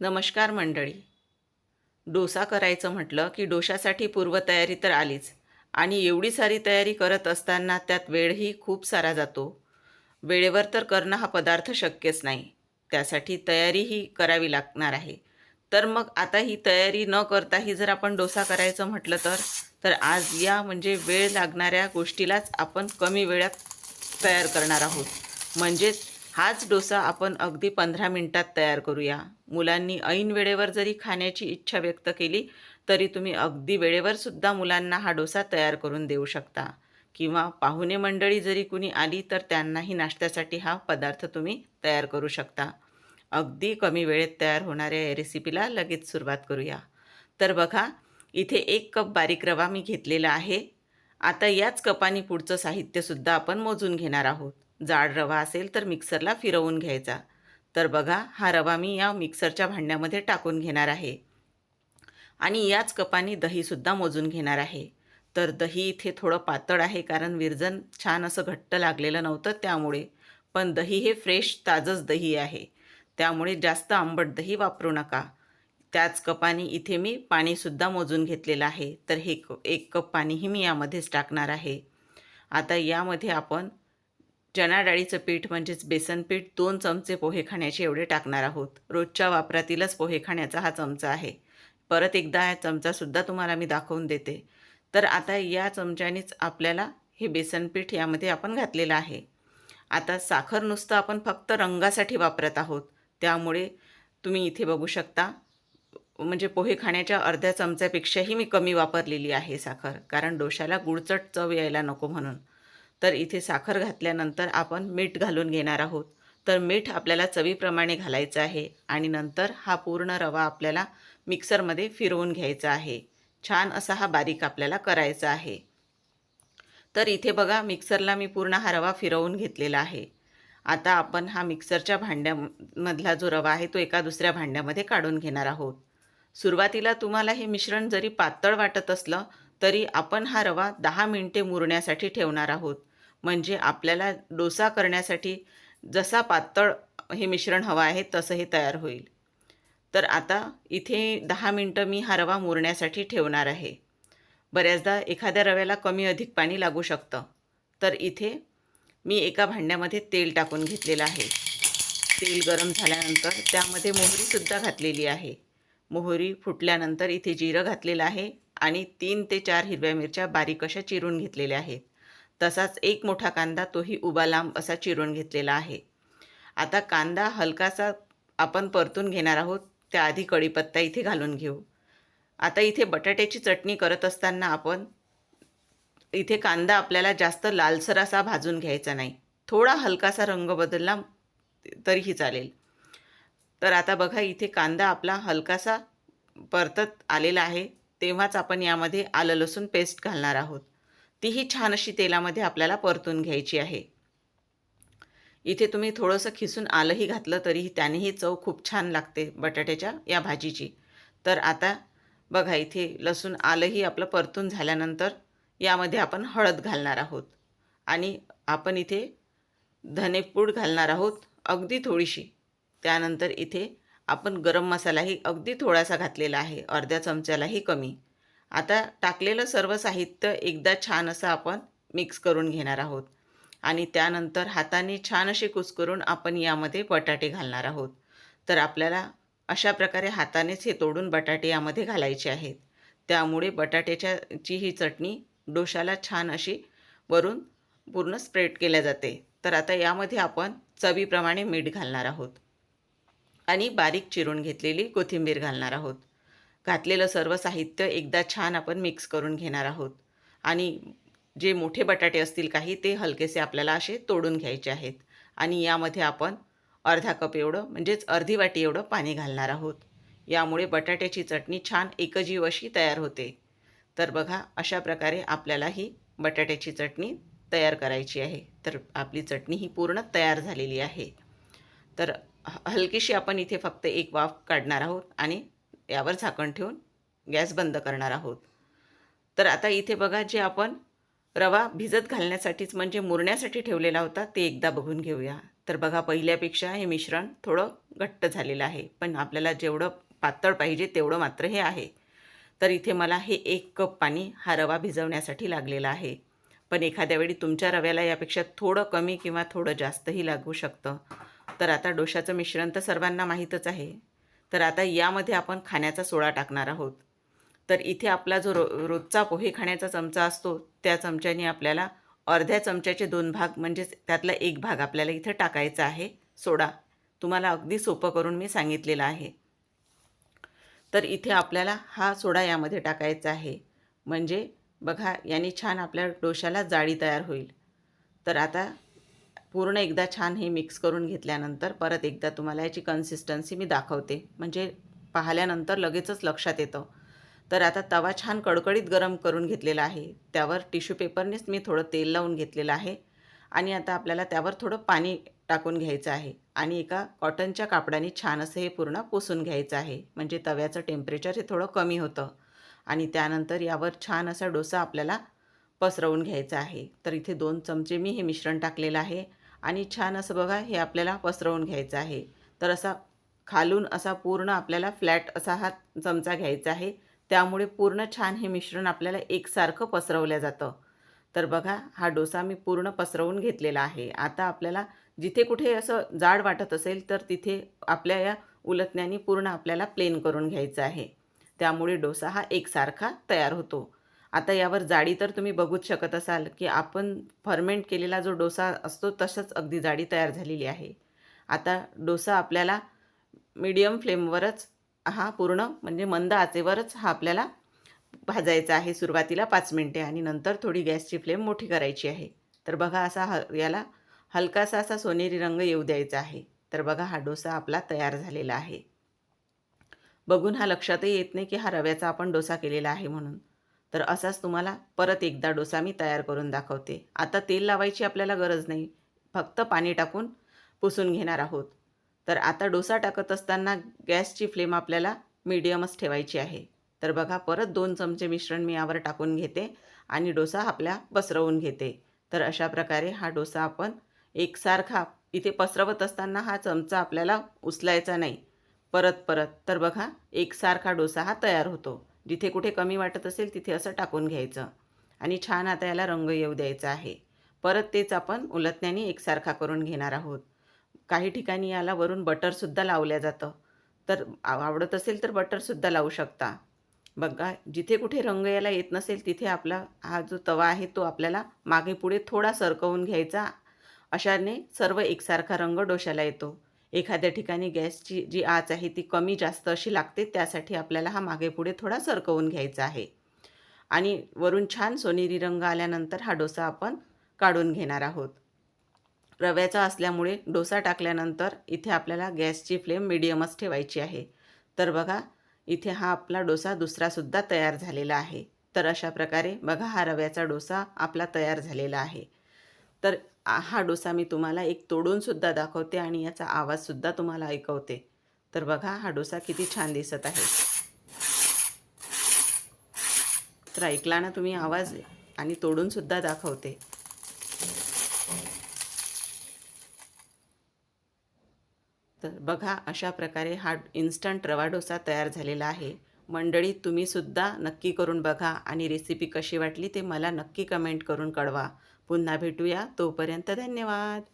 नमस्कार मंडळी. डोसा करायचं म्हटलं की डोशासाठी पूर्वतयारी तर आलीच. आणि एवढी सारी तयारी करत असताना त्यात वेळही खूप सारा जातो. वेळेवर तर करणं हा पदार्थ शक्यच नाही. त्यासाठी तयारीही करावी लागणार आहे. तर मग आता ही तयारी न करताही जर आपण डोसा करायचं म्हटलं तर तर आज या म्हणजे वेळ लागणाऱ्या गोष्टीलाच आपण कमी वेळात तयार करणार आहोत. म्हणजेच हाच डोसा आपण अगदी पंधरा मिनटात तयार करूया. मुलांनी ऐन वेळेवर जरी खाण्याची इच्छा व्यक्त केली तरी तुम्ही अगदी वेळेवरसुद्धा मुलांना हा डोसा तयार करून देऊ शकता. किंवा पाहुणे मंडळी जरी कुणी आली तर त्यांनाही नाश्त्यासाठी हा पदार्थ तुम्ही तयार करू शकता. अगदी कमी वेळेत तयार होणाऱ्या या रेसिपीला लगेच सुरुवात करूया. तर बघा इथे एक कप बारीक रवा मी घेतलेला आहे. आता याच कपानी पुढचं साहित्यसुद्धा आपण मोजून घेणार आहोत. जाड रवा असेल तर मिक्सरला फिरवून घ्यायचा. तर बघा हा रवा मी या मिक्सरच्या भांड्यामध्ये टाकून घेणार आहे. आणि याच कपानी दहीसुद्धा मोजून घेणार आहे. तर दही इथे थोडं पातळ आहे कारण विरजन छान असं घट्ट लागलेलं नव्हतं त्यामुळे. पण दही हे फ्रेश ताजंच दही आहे. त्यामुळे जास्त आंबट दही वापरू नका. त्याच कपानी इथे मी पाणीसुद्धा मोजून घेतलेलं आहे. तर हे क एक कप पाणीही मी यामध्येच टाकणार आहे. आता यामध्ये आपण चणा डाळीचं पीठ म्हणजेच बेसन पीठ दोन चमचे पोहे खाण्याचे एवढे टाकणार आहोत. रोजच्या वापरातीलच पोहे खाण्याचा हा चमचा आहे. परत एकदा हा चमचासुद्धा तुम्हाला मी दाखवून देते. तर आता या चमच्यानेच आपल्याला हे बेसन पीठ यामध्ये आपण घातलेलं आहे. आता साखर नुसतं आपण फक्त रंगासाठी वापरत आहोत. त्यामुळे तुम्ही इथे बघू शकता. म्हणजे पोहे खाण्याच्या अर्ध्या चमच्यापेक्षाही मी कमी वापरलेली आहे साखर. कारण डोशाला गुळचट चव यायला नको म्हणून. तर इथे साखर घातल्यानंतर आपण मीठ घालून घेणार आहोत. तर मीठ आपल्याला चवीप्रमाणे घालायचं आहे आणि नंतर हा पूर्ण रवा आपल्याला मिक्सरमध्ये फिरवून घ्यायचा आहे. छान असा हा बारीक आपल्याला करायचा आहे. तर इथे बघा मिक्सरला मी पूर्ण हा रवा फिरवून घेतलेला आहे. आता आपण हा मिक्सरच्या भांड्यामधला जो रवा आहे तो एका दुसऱ्या भांड्यामध्ये काढून घेणार आहोत. सुरुवातीला तुम्हाला हे मिश्रण जरी पातळ वाटत असलं तरी आपण हा रवा दहा मिनटे मुरण्यासाठी ठेवणार आहोत. म्हणजे आपल्याला डोसा करण्यासाठी जसा पातळ हे मिश्रण हवं आहे तसं हे तयार होईल. तर आता इथे दहा मिनटं मी हा रवा मुरण्यासाठी ठेवणार आहे. बऱ्याचदा एखाद्या रव्याला कमी अधिक पाणी लागू शकतं. तर इथे मी एका भांड्यामध्ये तेल टाकून घेतलेलं आहे. तेल गरम झाल्यानंतर त्यामध्ये मोहरीसुद्धा घातलेली आहे. मोहरी फुटल्यानंतर इथे जिरं घातलेलं आहे आणि तीन ते चार हिरव्या मिरच्या बारीक अशा चिरून घेतलेल्या आहेत. तसाच एक मोठा कांदा तोही उभा लांब असा चिरून घेतलेला आहे. आता कांदा हलकासा आपण परतून घेणार आहोत त्याआधी कढीपत्ता इथे घालून घेऊ. आता इथे बटाट्याची चटणी करत असताना आपण इथे कांदा आपल्याला जास्त लालसर असा भाजून घ्यायचा नाही. थोडा हलकासा रंग बदलला तरीही चालेल. तर आता बघा इथे कांदा आपला हलकासा परतत आलेला आहे. तेव्हाच आपण यामध्ये आलं लसूण पेस्ट घालणार आहोत. तीही छान अशी तेलामध्ये आपल्याला परतून घ्यायची आहे. इथे तुम्ही थोडंसं खिसून आलंही घातलं तरीही त्यानेही चव खूप छान लागते बटाट्याच्या या भाजीची. तर आता बघा इथे लसूण आलंही आपलं परतून झाल्यानंतर यामध्ये आपण हळद घालणार आहोत. आणि आपण इथे धनेपूड घालणार आहोत अगदी थोडीशी. त्यानंतर इथे आपण गरम मसालाही अगदी थोडासा घातलेला आहे अर्ध्या चमच्यालाही कमी. आता टाकलेलं सर्व साहित्य एकदा छान असं आपण मिक्स करून घेणार आहोत. आणि त्यानंतर हाताने छान असे कुस्करून आपण यामध्ये बटाटे घालणार आहोत. तर आपल्याला अशा प्रकारे हातानेच हे तोडून बटाटे यामध्ये घालायचे आहेत. त्यामुळे बटाट्याच्याची ही चटणी डोशाला छान अशी वरून पूर्ण स्प्रेड केल्या जाते. तर आता यामध्ये आपण चवीप्रमाणे मीठ घालणार आहोत. आणि बारीक चिरून घेतलेली कोथिंबीर घालणार आहोत. घातलेलं सर्व साहित्य एकदा छान आपण मिक्स करून घेणार आहोत. आणि जे मोठे बटाटे असतील काही ते हलकेसे आपल्याला असे तोडून घ्यायचे आहेत. आणि यामध्ये आपण अर्धा कप एवढं म्हणजेच अर्धी वाटी एवढं पाणी घालणार आहोत. यामुळे बटाट्याची चटणी छान एकजीव अशी तयार होते. तर बघा अशा प्रकारे आपल्याला ही बटाट्याची चटणी तयार करायची आहे. तर आपली चटणी ही पूर्ण तयार झालेली आहे. तर हलकीशी आपण इथे फक्त एक वाफ काढणार आहोत आणि यावर झाकण ठेवून गॅस बंद करणार आहोत. तर आता इथे बघा जे आपण रवा भिजत घालण्यासाठीच म्हणजे मुरण्यासाठी ठेवलेला होता ते एकदा बघून घेऊया. तर बघा पहिल्यापेक्षा हे मिश्रण थोडं घट्ट झालेलं आहे पण आपल्याला जेवढं पातळ पाहिजे तेवढं मात्र हे आहे. तर इथे मला हे एक कप पाणी हा रवा भिजवण्यासाठी लागलेला आहे. पण एखाद्या वेळी तुमच्या रव्याला यापेक्षा थोडं कमी किंवा थोडं जास्तही लागू शकतं. तर आता डोशाचं मिश्रण तर सर्वांना माहीतच आहे. तर आता यामध्ये आपण खाण्याचा सोडा टाकणार आहोत. तर इथे आपला जो रो रोजचा पोहे खाण्याचा चमचा असतो त्या चमच्याने आपल्याला अर्ध्या चमच्याचे दोन भाग म्हणजेच त्यातला एक भाग आपल्याला इथं टाकायचा आहे सोडा. तुम्हाला अगदी सोपं करून मी सांगितलेलं आहे. तर इथे आपल्याला हा सोडा यामध्ये टाकायचा आहे. म्हणजे बघा याने छान आपल्या डोशाला जाळी तयार होईल. तर आता पूर्ण एकदा छान हे मिक्स करून घेतल्यानंतर परत एकदा तुम्हाला याची कन्सिस्टन्सी मी दाखवते. म्हणजे पाहिल्यानंतर लगेचच लक्षात येतं. तर आता तवा छान कडकडीत गरम करून घेतलेला आहे. त्यावर टिश्यू पेपरनेच मी थोडं तेल लावून घेतलेलं आहे. आणि आता आपल्याला त्यावर थोडं पाणी टाकून घ्यायचं आहे. आणि एका कॉटनच्या कापडाने छान असं हे पूर्ण पुसून घ्यायचं आहे. म्हणजे तव्याचं टेम्परेचर हे थोडं कमी होतं. आणि त्यानंतर यावर छान असा डोसा आपल्याला पसरवून घ्यायचा आहे. तर इथे दोन चमचे मी हे मिश्रण टाकलेलं आहे. आणि छान असं बघा हे आपल्याला पसरवून घ्यायचं आहे. तर असा खालून असा पूर्ण आपल्याला फ्लॅट असा हा चमचा घ्यायचा आहे. त्यामुळे पूर्ण छान हे मिश्रण आपल्याला एकसारखं पसरवलं जातं. तर बघा हा डोसा मी पूर्ण पसरवून घेतलेला आहे. आता आपल्याला जिथे कुठे असं जाड वाटत असेल तर तिथे आपल्या या उलटण्याने पूर्ण आपल्याला प्लेन करून घ्यायचं आहे. त्यामुळे डोसा हा एकसारखा तयार होतो. आता यावर जाडी तर तुम्ही बघूच शकत असाल की आपण फर्मेंट केलेला जो डोसा असतो तसंच अगदी जाडी तयार झालेली आहे. आता डोसा आपल्याला मीडियम फ्लेमवरच हा पूर्ण म्हणजे मंद आचेवरच हा आपल्याला भाजायचा आहे सुरुवातीला पाच मिनटे आणि नंतर थोडी गॅसची फ्लेम मोठी करायची आहे. तर बघा असा ह याला हलकासा असा सोनेरी रंग येऊ द्यायचा आहे. तर बघा हा डोसा आपला तयार झालेला आहे. बघून हा लक्षातही येत नाही की हा रव्याचा आपण डोसा केलेला आहे म्हणून. तर असाच तुम्हाला परत एकदा डोसा मी तयार करून दाखवते. आता तेल लावायची आपल्याला गरज नाही. फक्त पाणी टाकून पुसून घेणार आहोत. तर आता डोसा टाकत असताना गॅसची फ्लेम आपल्याला मीडियमच ठेवायची आहे. तर बघा परत दोन चमचे मिश्रण मी यावर टाकून घेते आणि डोसा आपल्या पसरवून घेते. तर अशा प्रकारे हा डोसा आपण एकसारखा इथे पसरवत असताना हा चमचा आपल्याला उचलायचा नाही. परत परत. तर बघा एकसारखा डोसा हा तयार होतो. जिथे कुठे कमी वाटत असेल तिथे असं टाकून घ्यायचं. आणि छान आता याला रंग येऊ द्यायचा आहे. परत तेच आपण उलटण्याने एकसारखा करून घेणार आहोत. काही ठिकाणी याला वरून बटरसुद्धा लावल्या जातं. तर आवडत असेल तर बटरसुद्धा लावू शकता. बघा जिथे कुठे रंग याला येत नसेल तिथे आपला हा जो तवा आहे तो आपल्याला मागे पुढे थोडा सरकवून घ्यायचा. अशाने सर्व एकसारखा रंग डोशाला येतो. एखाद्या ठिकाणी गॅसची जी आच आहे ती कमी जास्त अशी लागते त्यासाठी आपल्याला हा मागे पुढे थोडा सरकवून घ्यायचा आहे. आणि वरून छान सोनेरी रंग आल्यानंतर हा डोसा आपण काढून घेणार आहोत. रव्याचा असल्यामुळे डोसा टाकल्यानंतर इथे आपल्याला गॅसची फ्लेम मिडियमच ठेवायची आहे. तर बघा इथे हा आपला डोसा दुसरासुद्धा तयार झालेला आहे. तर अशा प्रकारे बघा हा रव्याचा डोसा आपला तयार झालेला आहे. तर हा डोसा मी तुम्हाला एक तोडूनसुद्धा दाखवते आणि याचा आवाजसुद्धा तुम्हाला ऐकवते. तर बघा हा डोसा किती छान दिसत आहे. तर ऐकला ना तुम्ही आवाज? आणि तोडूनसुद्धा दाखवते. तर बघा अशा प्रकारे हा इन्स्टंट रवा डोसा तयार झालेला आहे. मंडळी तुम्हीसुद्धा नक्की करून बघा आणि रेसिपी कशी वाटली ते मला नक्की कमेंट करून कळवा. पुन्हा भेटूया. तोपर्यंत धन्यवाद.